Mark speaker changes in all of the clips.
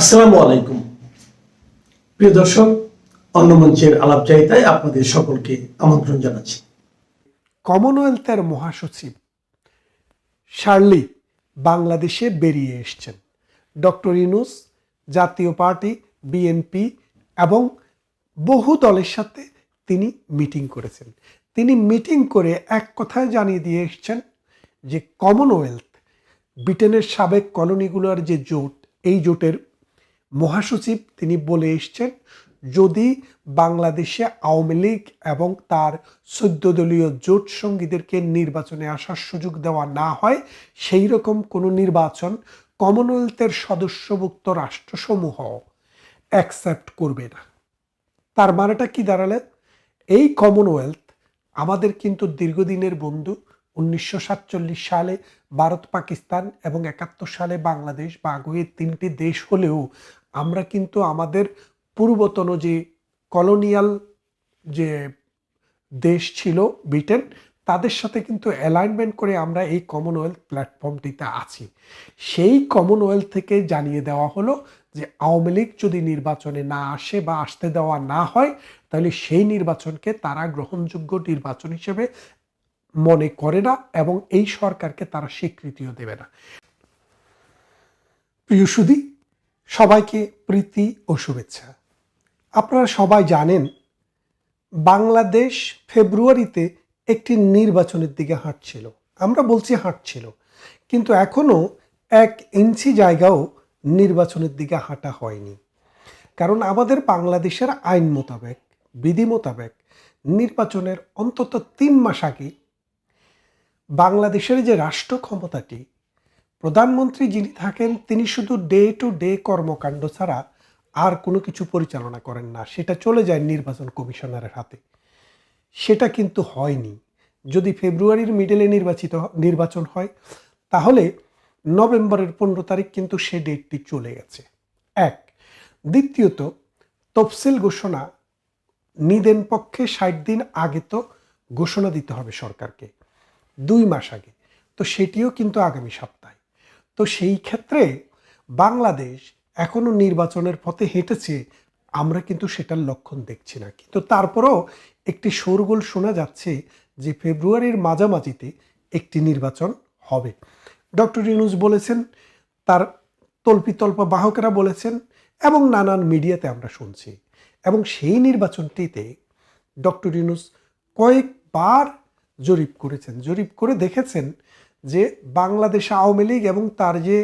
Speaker 1: আসসালামু আলাইকুম। প্রিয় দর্শক, অন্য মঞ্চের আলাপচারিতায় আপনাদের সকলকে আমন্ত্রণ জানাচ্ছি।
Speaker 2: কমনওয়েলথের মহাসচিব শার্লি বাংলাদেশে বেরিয়ে এসছেন। ডক্টর ইনুস জাতীয় পার্টি, বিএনপি এবং বহু দলের সাথে তিনি মিটিং করেছেন। তিনি মিটিং করে এক কথায় জানিয়ে দিয়ে এসছেন যে কমনওয়েলথ, ব্রিটেনের সাবেক কলোনিগুলোর যে জোট, এই জোটের মহাসচিব তিনি বলে এসছেন, যদি বাংলাদেশে আওয়ামী লীগ এবং তার চোদ্দ দলীয় জোট সঙ্গীদেরকে নির্বাচনে আসার সুযোগ দেওয়া না হয়, সেই রকম কোনো নির্বাচন কমনওয়েলথের সদস্যভুক্ত রাষ্ট্রসমূহ অ্যাকসেপ্ট করবে না। তার মানেটা কি দাঁড়ালে এই কমনওয়েলথ আমাদের কিন্তু দীর্ঘদিনের বন্ধু, উনিশশো সাতচল্লিশ সালে ভারত পাকিস্তান এবং একাত্তর সালে বাংলাদেশ বা আগে তিনটি দেশ হলেও আমরা কিন্তু আমাদের পূর্বতন যে কলোনিয়াল যে দেশ ছিল ব্রিটেন, তাদের সাথে কিন্তু অ্যালাইনমেন্ট করে আমরা এই কমনওয়েলথ প্ল্যাটফর্মটিতে আছি। সেই কমনওয়েলথ থেকে জানিয়ে দেওয়া হলো যে আওয়ামী লীগ যদি নির্বাচনে না আসে বা আসতে দেওয়া না হয়, তাহলে সেই নির্বাচনকে তারা গ্রহণযোগ্য নির্বাচন হিসেবে মনে করে না এবং এই সরকারকে তারা স্বীকৃতিও দেবে না। প্রিয় সুদী সবাইকে প্রীতি ও শুভেচ্ছা। আপনারা সবাই জানেন, বাংলাদেশ ফেব্রুয়ারিতে একটি নির্বাচনের দিকে হাঁটছিল। আমরা বলছি হাঁটছিল, কিন্তু এখনও এক ইঞ্চি জায়গাও নির্বাচনের দিকে হাঁটা হয়নি। কারণ আমাদের বাংলাদেশের আইন মোতাবেক, বিধি মোতাবেক নির্বাচনের অন্তত তিন মাস আগে বাংলাদেশের যে রাষ্ট্র ক্ষমতাটি প্রধানমন্ত্রী যিনি থাকেন, তিনি শুধু ডে টু ডে কর্মকাণ্ড ছাড়া আর কোনো কিছু পরিচালনা করেন না। সেটা চলে যায় নির্বাচন কমিশনারের হাতে। সেটা কিন্তু হয়নি। যদি ফেব্রুয়ারির মিডলে নির্বাচিত নির্বাচন হয়, তাহলে নভেম্বরের পনেরো তারিখ কিন্তু সে ডেটটি চলে গেছে। এক। দ্বিতীয়ত, তফসিল ঘোষণা নিদেন পক্ষে ষাট দিন আগে তো ঘোষণা দিতে হবে সরকারকে, দুই মাস আগে। তো সেটিও কিন্তু আগামী সপ্তাহে। তো সেই ক্ষেত্রে বাংলাদেশ এখনও নির্বাচনের পথে হেঁটেছে, আমরা কিন্তু সেটার লক্ষণ দেখছি না। কিন্তু তারপরেও একটি শোরগোল শোনা যাচ্ছে যে ফেব্রুয়ারির মাঝামাঝিতে একটি নির্বাচন হবে। ডক্টর ইউনুস বলেছেন, তার তল্পিতল্পা বাহকেরা বলেছেন এবং নানান মিডিয়াতে আমরা শুনছি। এবং সেই নির্বাচনটিতে ডক্টর ইউনুস কয়েকবার জরিপ করেছেন। জরিপ করে দেখেছেন যে বাংলাদেশ আওয়ামী লীগ এবং তার যে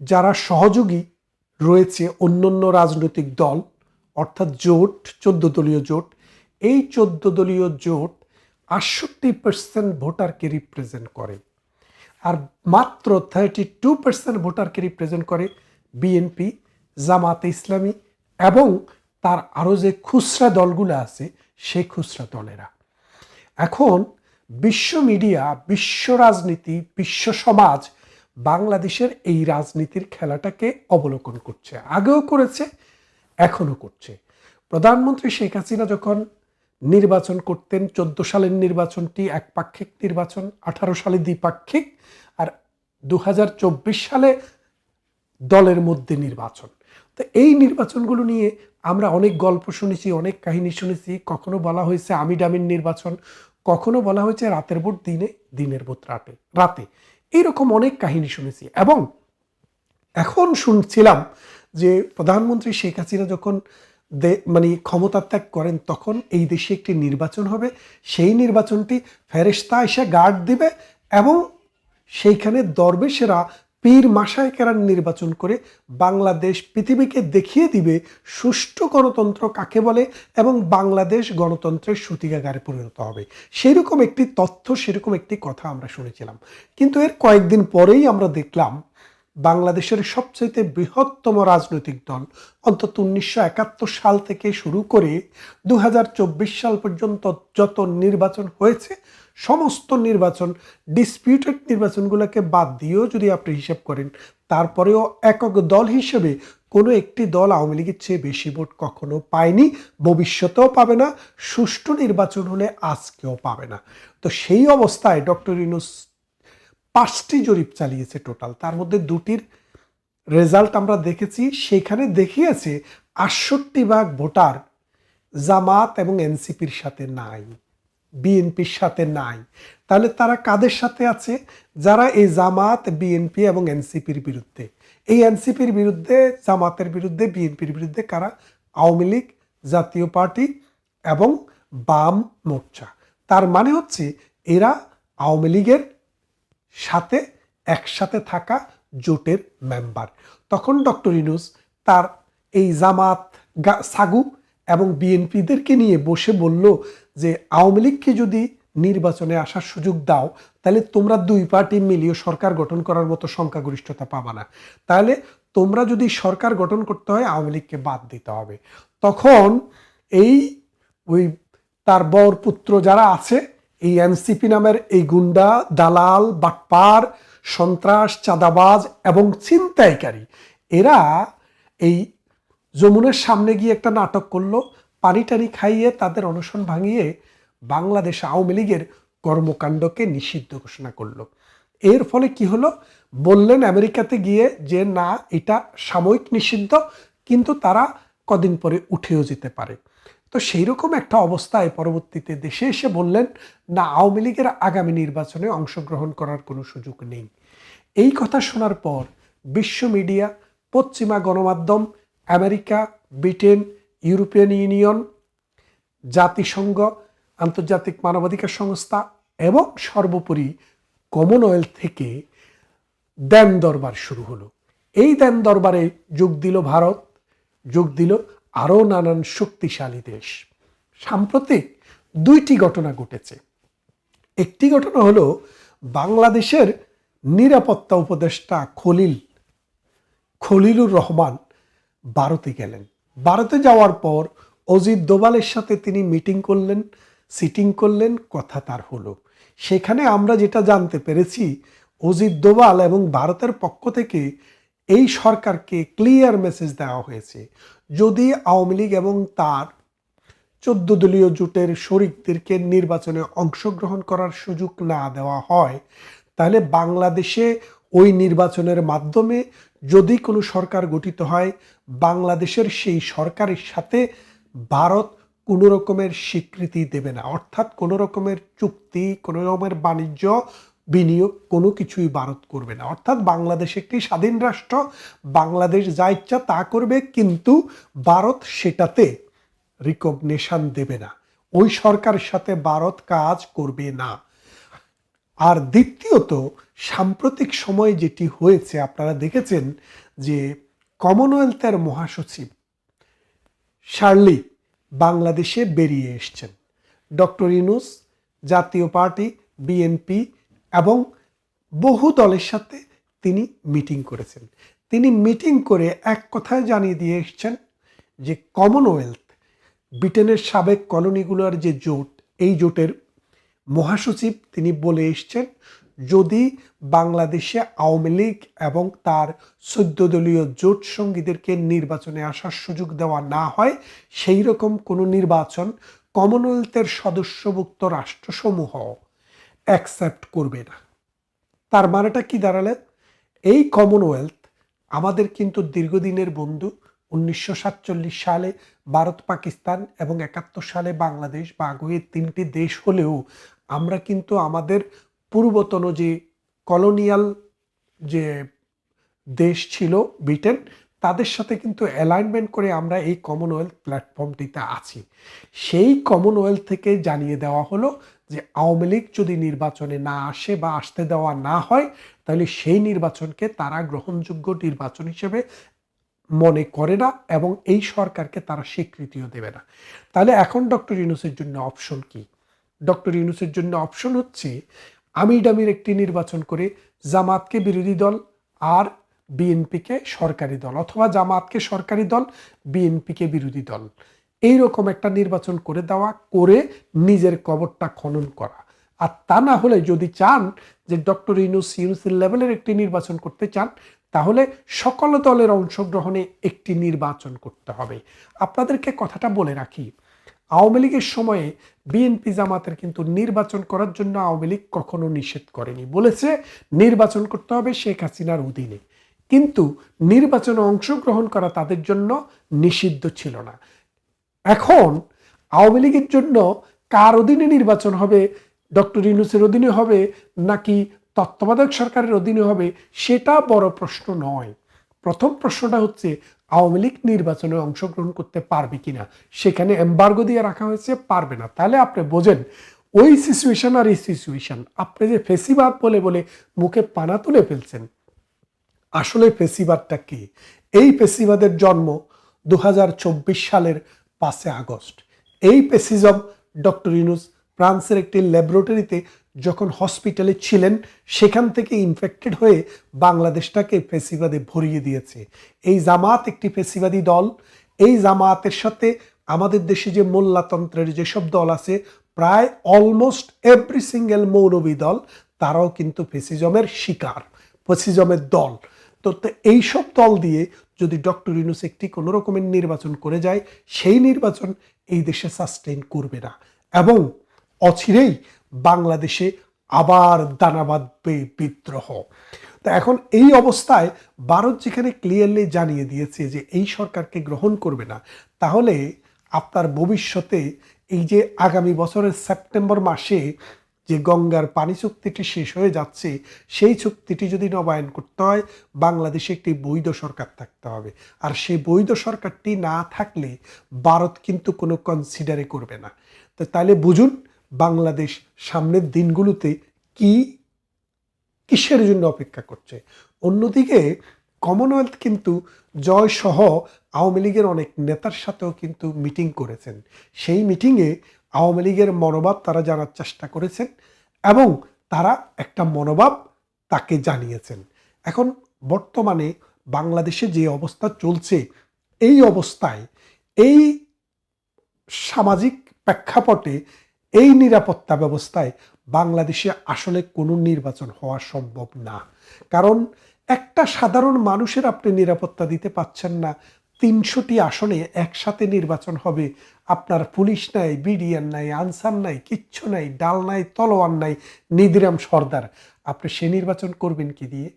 Speaker 2: যারা সহযোগী রয়েছে অন্যান্য রাজনৈতিক দল, অর্থাৎ জোট, চোদ্দ দলীয় জোট, এই চোদ্দ দলীয় জোট আটষট্টি পার্সেন্ট ভোটারকে রিপ্রেজেন্ট করে। আর মাত্র থার্টি টু পার্সেন্ট ভোটারকে রিপ্রেজেন্ট করে বিএনপি জামাতে ইসলামী এবং তার আরও যে খুচরা দলগুলো আছে, সেই খুচরা দলেরা। এখন বিশ্ব মিডিয়া, বিশ্ব রাজনীতি, বিশ্ব সমাজ বাংলাদেশের এই রাজনীতির খেলাটাকে অবলোকন করছে, আগেও করেছে, এখনও করছে। প্রধানমন্ত্রী শেখ হাসিনা যখন নির্বাচন করতেন, চোদ্দ সালের নির্বাচনটি একপাক্ষিক নির্বাচন, আঠারো সালে দ্বিপাক্ষিক আর দু হাজার চব্বিশ সালে দলের মধ্যে নির্বাচন। তো এই নির্বাচনগুলো নিয়ে আমরা অনেক গল্প শুনেছি, অনেক কাহিনী শুনেছি, কখনো বলা হয়েছে আমি ডামির নির্বাচন কখনো বলা হয়েছে রাতের ভোট দিনে, দিনের ভোট রাতে রাতে। এইরকম অনেক কাহিনী শুনেছি। এবং এখন শুনছিলাম যে প্রধানমন্ত্রী শেখ হাসিনা যখন মানে ক্ষমতা ত্যাগ করেন, তখন এই দেশে একটি নির্বাচন হবে। সেই নির্বাচনটি ফেরেস্তা এসে গার্ড দিবে এবং সেইখানে দরবেশেরা পীর মাসায়কেরা নির্বাচন করে বাংলাদেশ পৃথিবীকে দেখিয়ে দিবে সুষ্ঠু গণতন্ত্র কাকে বলে এবং বাংলাদেশ গণতন্ত্রের সূতিকাগারে পরিণত হবে। সেরকম একটি তথ্য, সেরকম একটি কথা আমরা শুনেছিলাম। কিন্তু এর কয়েকদিন পরেই আমরা দেখলাম, বাংলাদেশের সবচাইতে বৃহত্তম রাজনৈতিক দল অন্তত উনিশশো একাত্তর সাল থেকে শুরু করে দু হাজার চব্বিশ সাল পর্যন্ত যত নির্বাচন হয়েছে সমস্ত নির্বাচন ডিসপিউটেড নির্বাচনগুলোকে বাদ দিয়েও যদি আপনি হিসাব করেন, তারপরেও একক দল হিসেবে কোনো একটি দল আওয়ামী লীগের চেয়ে বেশি ভোট কখনো পায়নি, ভবিষ্যতেও পাবে না, সুষ্ঠু নির্বাচন হলে আজকেও পাবে না। তো সেই অবস্থায় ডক্টর ইনুস পাঁচটি জরিপ চালিয়েছে টোটাল তার মধ্যে দুটির রেজাল্ট আমরা দেখেছি, সেখানে দেখিয়েছে আটষট্টি ভাগ ভোটার জামাত এবং এনসিপির সাথে নাই। বিএনপির সাথে নাই। তাহলে তারা কাদের সাথে আছে? যারা এই জামাত, বিএনপি এবং এনসিপির বিরুদ্ধে। এই এনসিপির বিরুদ্ধে, জামাতের বিরুদ্ধে, বিএনপির বিরুদ্ধে কারা? আওয়ামী লীগ, জাতীয় পার্টি এবং বাম মোর্চা। তার মানে হচ্ছে এরা আওয়ামী লীগের সাথে, একসাথে থাকা জোটের মেম্বার। তখন ডক্টর ইনুস তার এই জামাত সাগু এবং বিএনপিদেরকে নিয়ে বসে বলল যে আওয়ামী লীগকে যদি নির্বাচনে আসার সুযোগ দাও, তাহলে তোমরা দুই পার্টি মিলিয়ে সরকার গঠন করার মতো সংখ্যাগরিষ্ঠতা পাবা না। তাহলে তোমরা যদি সরকার গঠন করতে হয়, আওয়ামী লীগকে বাদ দিতে হবে। তখন এই ওই তার বর পুত্র যারা আছে, এই এনসিপি নামের এই গুন্ডা, দালাল, বাটপার, সন্ত্রাস, চাঁদাবাজ এবং ছিনতাইকারী, এরা এই যমুনার সামনে গিয়ে একটা নাটক করল, পানি টানি খাইয়ে তাদের অনশন ভাঙিয়ে বাংলাদেশ আওয়ামী লীগের কর্মকাণ্ডকে নিষিদ্ধ ঘোষণা করল। এর ফলে কি হলো? বললেন আমেরিকাতে গিয়ে যে, না, এটা সাময়িক নিষিদ্ধ, কিন্তু তারা কদিন পরে উঠেও যেতে পারে। তো সেই রকম একটা অবস্থায় পরবর্তীতে দেশে এসে বললেন, না, আওয়ামী লীগের আগামী নির্বাচনে অংশগ্রহণ করার কোনো সুযোগ নেই। এই কথা শোনার পর বিশ্ব মিডিয়া, পশ্চিমা গণমাধ্যম আমেরিকা, ব্রিটেন, ইউরোপিয়ান ইউনিয়ন, জাতিসংঘ, আন্তর্জাতিক মানবাধিকার সংস্থা এবং সর্বোপরি কমনওয়েলথ থেকে দেন দরবার শুরু হলো। এই দেন দরবারে যোগ দিল ভারত, যোগ দিল আরও নানান শক্তিশালী দেশ। সাম্প্রতিক দুইটি ঘটনা ঘটেছে। একটি ঘটনা হলো বাংলাদেশের নিরাপত্তা উপদেষ্টা খলিল, খলিলুর রহমান ভারতে গেলেন। ভারতে যাওয়ার পর অজিত দোভালের সাথে তিনি মিটিং করলেন, সিটিং করলেন, কথা তার হলো। সেখানে আমরা যেটা জানতে পেরেছি, অজিত দোভাল এবং ভারতের পক্ষ থেকে এই সরকারকে ক্লিয়ার মেসেজ দেওয়া হয়েছে। যদি আওয়ামী লীগ এবং তার চোদ্দ দলীয় জোটের শরিকদেরকে নির্বাচনে অংশগ্রহণ করার সুযোগ না দেওয়া হয়, তাহলে বাংলাদেশে ওই নির্বাচনের মাধ্যমে যদি কোনো সরকার গঠিত হয়, বাংলাদেশের সেই সরকারের সাথে ভারত কোনো রকমের স্বীকৃতি দেবে না। অর্থাৎ কোনো রকমের চুক্তি, কোনো রকমের বাণিজ্য, বিনিয়োগ কোনো কিছুই ভারত করবে না। অর্থাৎ বাংলাদেশ একটি স্বাধীন রাষ্ট্র, বাংলাদেশ যা ইচ্ছা তা করবে, কিন্তু ভারত সেটাতে রিকগনিশন দেবে না। ওই সরকারের সাথে ভারত কাজ করবে না। আর দ্বিতীয়ত সাম্প্রতিক সময়ে যেটি হয়েছে, আপনারা দেখেছেন যে কমনওয়েলথের মহাসচিব শার্লি বাংলাদেশে বেরিয়ে এসছেন। ডক্টর ইনুস জাতীয় পার্টি, বিএনপি এবং বহু দলের সাথে তিনি মিটিং করেছেন। তিনি মিটিং করে এক কথায় জানিয়ে দিয়ে এসছেন যে কমনওয়েলথ, ব্রিটেনের সাবেক কলোনিগুলোর যে জোট, এই জোটের মহাসচিব তিনি বলে এসছেন যদি বাংলাদেশে আওয়ামী লীগ এবং তার চোদ্দ দলীয় জোট সঙ্গীদেরকে নির্বাচনে আসার সুযোগ দেওয়া না হয়, সেই রকম কোনো নির্বাচন কমনওয়েলথের সদস্যভুক্ত রাষ্ট্রসমূহ অ্যাকসেপ্ট করবে না। তার মানেটা কি দাঁড়ালে এই কমনওয়েলথ আমাদের কিন্তু দীর্ঘদিনের বন্ধু, উনিশশো সাতচল্লিশ সালে ভারত, পাকিস্তান এবং একাত্তর সালে বাংলাদেশ বা আগে তিনটি দেশ হলেও আমরা কিন্তু আমাদের পূর্বতন যে কলোনিয়াল যে দেশ ছিল ব্রিটেন, তাদের সাথে কিন্তু অ্যালাইনমেন্ট করে আমরা এই কমনওয়েলথ প্ল্যাটফর্মটিতে আছি। সেই কমনওয়েলথ থেকে জানিয়ে দেওয়া হলো যে আওয়ামী লীগ যদি নির্বাচনে না আসে বা আসতে দেওয়া না হয়, তাহলে সেই নির্বাচনকে তারা গ্রহণযোগ্য নির্বাচন হিসেবে মনে করে না এবং এই সরকারকে তারা স্বীকৃতিও দেবে না। তাহলে এখন ডক্টর ইউনুসের জন্য অপশন কি? ডক্টর ইউনুসের জন্য অপশন হচ্ছে আমিডামির একটি নির্বাচন করে জামাতকে বিরোধী দল আর বিএনপিকে সরকারি দল অথবা জামাতকে সরকারি দল, বিএনপিকে বিরোধী দল। এই রকম একটা নির্বাচন করে দেওয়া, করে নিজের কবরটা খনন করা। আর তা না হলে যদি চান যে ডক্টর ইউনুস ইউনুসের লেভেলের একটি নির্বাচন করতে চান, তাহলে সকল দলের অংশগ্রহণে একটি নির্বাচন করতে হবে। আপনাদেরকে কথাটা বলে রাখি আওয়ামী লীগের সময়ে বিএনপি জামাতের কিন্তু নির্বাচন করার জন্য আওয়ামী লীগ কখনো নিষেধ করেনি। বলেছে, নির্বাচন করতে হবে শেখ হাসিনার অধীনে। কিন্তু নির্বাচনে অংশগ্রহণ করা তাদের জন্য নিষিদ্ধ ছিল না। এখন আওয়ামী লীগের জন্য কার অধীনে নির্বাচন হবে, ডক্টর ইউনুসের অধীনে হবে, নাকি তত্ত্বাবধায়ক সরকারের অধীনে হবে, সেটা বড় প্রশ্ন নয়। প্রথম প্রশ্নটা হচ্ছে আওয়ামী লীগ নির্বাচনে অংশগ্রহণ করতে পারবে কিনা? সেখানে এম্বার্গো দিয়ে রাখা হয়েছে, পারবে না। তাহলে আপনি বোঝেন, ওই সিচুয়েশন আর এই সিচুয়েশন আপনি যে ফেসিবাদ বলে বলে মুখে পানা তুলে ফেলছেন, আসলে ফেসিবাদটা কি? এই ফেসিবাদের জন্ম দু হাজার চব্বিশ সালের পাঁচে আগস্ট। এই পেসিজম ডক্টর ইউনুস ফ্রান্সের একটি ল্যাবরেটরিতে যখন হসপিটালে ছিলেন, সেখান থেকে ইনফেক্টেড হয়ে বাংলাদেশটাকে ফেসিবাদে ভরিয়ে দিয়েছে। এই জামাত একটি ফেসিবাদী দল। এই জামাতের সাথে আমাদের দেশে যে মোল্লাতন্ত্রের যেসব দল আছে, প্রায় অলমোস্ট এভরি সিঙ্গেল মৌলবী দল, তারাও কিন্তু ফেসিজমের শিকার, ফেসিজমের দল। তো এইসব দল দিয়ে যদি ডক্টর ইউনুস একটি কোনো রকমের নির্বাচন করে যায়, সেই নির্বাচন এই দেশে সাস্টেইন করবে না। এবং অচিরেই বাংলাদেশে আবার দানা বাঁধবে বিদ্রোহ। তো এখন এই অবস্থায় ভারত যেখানে ক্লিয়ারলি জানিয়ে দিয়েছে যে এই সরকারকে গ্রহণ করবে না, তাহলে আপনার ভবিষ্যতে এই যে আগামী বছরের সেপ্টেম্বর মাসে যে গঙ্গার পানি চুক্তিটি শেষ হয়ে যাচ্ছে, সেই চুক্তিটি যদি নবায়ন করতে হয়, বাংলাদেশে একটি বৈধ সরকার থাকতে হবে। আর সেই বৈধ সরকারটি না থাকলে ভারত কিন্তু কোনো কনসিডারে করবে না। তো তাহলে বুঝুন বাংলাদেশ সামনের দিনগুলোতে কি কিসের জন্য অপেক্ষা করছে? অন্যদিকে কমনওয়েলথ কিন্তু জয় সহ আওয়ামী লীগের অনেক নেতার সাথেও কিন্তু মিটিং করেছেন। সেই মিটিংয়ে আওয়ামী লীগের মনোভাব তারা জানার চেষ্টা করেছেন এবং তারা একটা মনোভাব তাকে জানিয়েছেন। এখন বর্তমানে বাংলাদেশে যে অবস্থা চলছে, এই অবস্থায় এই সামাজিক প্রেক্ষাপটে এই নিরাপত্তা ব্যবস্থায় বাংলাদেশে আসলে কোনো নির্বাচন হওয়া সম্ভব না। কারণ একটা সাধারণ মানুষের আপনি নিরাপত্তা দিতে পাচ্ছেন না, তিনশোটি আসনে একসাথে নির্বাচন হবে। আপনার পুলিশ নাই বিডিআর নাই, আনসার নাই, কিচ্ছু নাই, ডাল নাই, তলোয়ার নাই নিদিরাম সর্দার। আপনি সে নির্বাচন করবেন কি দিয়ে?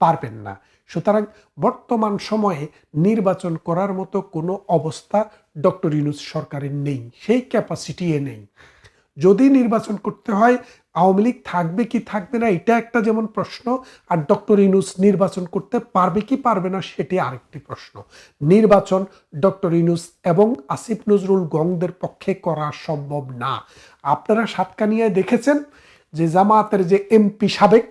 Speaker 2: পারবেন না। সুতরাং বর্তমান সময়ে নির্বাচন করার মতো কোনো অবস্থা ডক্টর ইউনুস সরকারের নেই, সেই ক্যাপাসিটি নেই। যদি নির্বাচন করতে হয়, আওয়ামী লীগ থাকবে কি থাকবে না, এটা একটা যেমন প্রশ্ন, আর ডক্টর ইনুস নির্বাচন করতে পারবে কি পারবে না, সেটি আরেকটি প্রশ্ন। নির্বাচন ডক্টর ইনুস এবং আসিফ নজরুল গংদের পক্ষে করা সম্ভব না। আপনারা সাতকানিয়ায় দেখেছেন যে জামাতের যে এমপি সাবেক,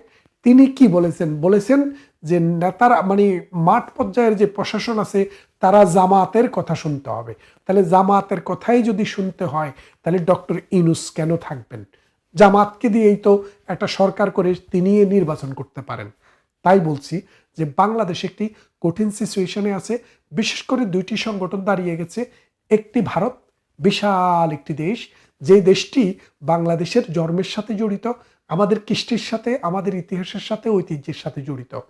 Speaker 2: তিনি কি বলেছেন? বলেছেন যে নেতারা মানে মাঠ পর্যায়ের যে প্রশাসন আছে, তারা জামাতের কথা শুনতে হবে। তাহলে জামাতের কথাই যদি শুনতে হয়, তাহলে ডক্টর ইনুস কেন থাকবেন? জামাতকে দিয়েই তো একটা সরকার করে তিনি নির্বাচন করতে পারেন। তাই বলছি যে বাংলাদেশ একটি কঠিন সিচুয়েশনে আছে। বিশেষ করে দুইটি সংগঠন দাঁড়িয়ে গেছে, একটি ভারত, বিশাল একটি দেশ। যে দেশটি বাংলাদেশের জন্মের সাথে জড়িত, আমাদের কৃষ্টির সাথে, আমাদের ইতিহাসের সাথে, ঐতিহ্যের সাথে জড়িত।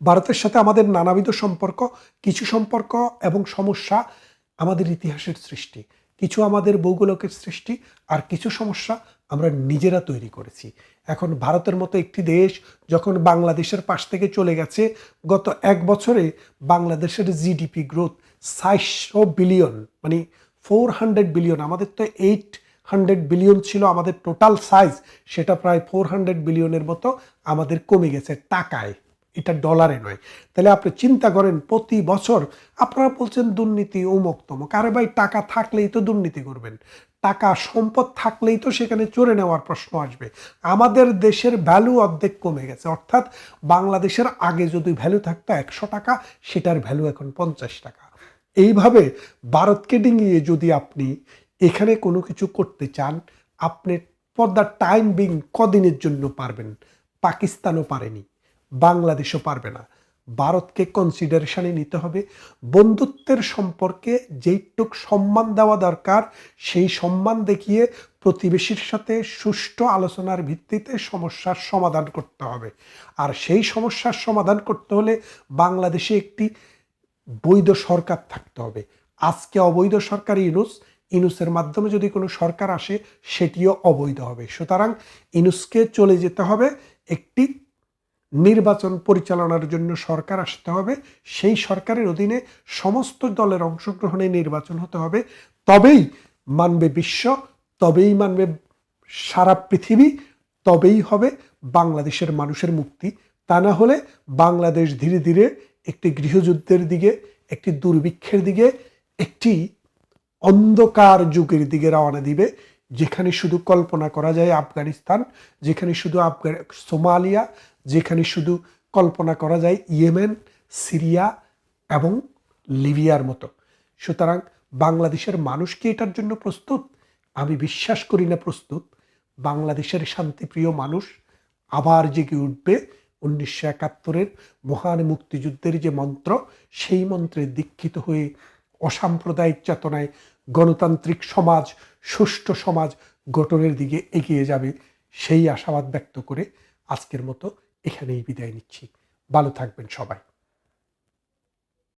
Speaker 2: ভারতের সাথে আমাদের নানাবিধ সম্পর্ক, কিছু সম্পর্ক এবং সমস্যা আমাদের ইতিহাসের সৃষ্টি, কিছু আমাদের ভৌগোলকের সৃষ্টি আর কিছু সমস্যা আমরা নিজেরা তৈরি করেছি। এখন ভারতের মতো একটি দেশ যখন বাংলাদেশের পাশ থেকে চলে গেছে, গত এক বছরে বাংলাদেশের জিডিপি গ্রোথ সাতশো বিলিয়ন মানে ফোর হান্ড্রেড বিলিয়ন আমাদের তো এইট হান্ড্রেড বিলিয়ন ছিল আমাদের টোটাল সাইজ সেটা প্রায় ফোর হান্ড্রেড বিলিয়নের মতো আমাদের কমে গেছে টাকায়। এটা ডলারে নয়। তাহলে আপনি চিন্তা করেন, প্রতি বছর আপনারা বলছেন দুর্নীতি অমুক তমুক আরে ভাই, টাকা থাকলেই তো দুর্নীতি করবেন। টাকা সম্পদ থাকলেই তো সেখানে চড়ে নেওয়ার প্রশ্ন আসবে। আমাদের দেশের ভ্যালু অর্ধেক কমে গেছে। অর্থাৎ বাংলাদেশের আগে যদি ভ্যালু থাকতো একশো টাকা, সেটার ভ্যালু এখন পঞ্চাশ টাকা। এইভাবে ভারতকে ডিঙিয়ে যদি আপনি এখানে কোনো কিছু করতে চান, আপনি ফর দ্য টাইম বিং কদিনের জন্য পারবেন? পাকিস্তানও পারেনি। বাংলাদেশও পারবে না। ভারতকে কনসিডারেশনে নিতে হবে। বন্ধুত্বের সম্পর্কে যেইটুক সম্মান দেওয়া দরকার, সেই সম্মান দেখিয়ে প্রতিবেশীর সাথে সুষ্ঠু আলোচনার ভিত্তিতে সমস্যার সমাধান করতে হবে। আর সেই সমস্যার সমাধান করতে হলে বাংলাদেশে একটি বৈধ সরকার থাকতে হবে। আজকে অবৈধ সরকার ইনুস ইনুসের মাধ্যমে যদি কোনো সরকার আসে, সেটিও অবৈধ হবে। সুতরাং ইনুসকে চলে যেতে হবে একটি নির্বাচন পরিচালনার জন্য সরকার আসতে হবে। সেই সরকারের অধীনে সমস্ত দলের অংশগ্রহণে নির্বাচন হতে হবে। তবেই মানবে বিশ্ব, তবেই মানবে সারা পৃথিবী, তবেই হবে বাংলাদেশের মানুষের মুক্তি। তা না হলে বাংলাদেশ ধীরে ধীরে একটি গৃহযুদ্ধের দিকে, একটি দুর্ভিক্ষের দিকে, একটি অন্ধকার যুগের দিকে রওনা দিবে। যেখানে শুধু কল্পনা করা যায় আফগানিস্তান, যেখানে শুধু আফগান সোমালিয়া যেখানে শুধু কল্পনা করা যায় ইয়েমেন, সিরিয়া এবং লিবিয়ার মতো। সুতরাং বাংলাদেশের মানুষ কি এটার জন্য প্রস্তুত? আমি বিশ্বাস করি না প্রস্তুত। বাংলাদেশের শান্তিপ্রিয় মানুষ আবার জেগে উঠবে উনিশশো একাত্তরের মহান মুক্তিযুদ্ধের যে মন্ত্র, সেই মন্ত্রে দীক্ষিত হয়ে অসাম্প্রদায়িক চেতনায় গণতান্ত্রিক সমাজ, সুষ্ঠু সমাজ গঠনের দিকে এগিয়ে যাবে, সেই আশাবাদ ব্যক্ত করে আজকের মতো এখানেই বিদায় নিচ্ছি। ভালো থাকবেন সবাই।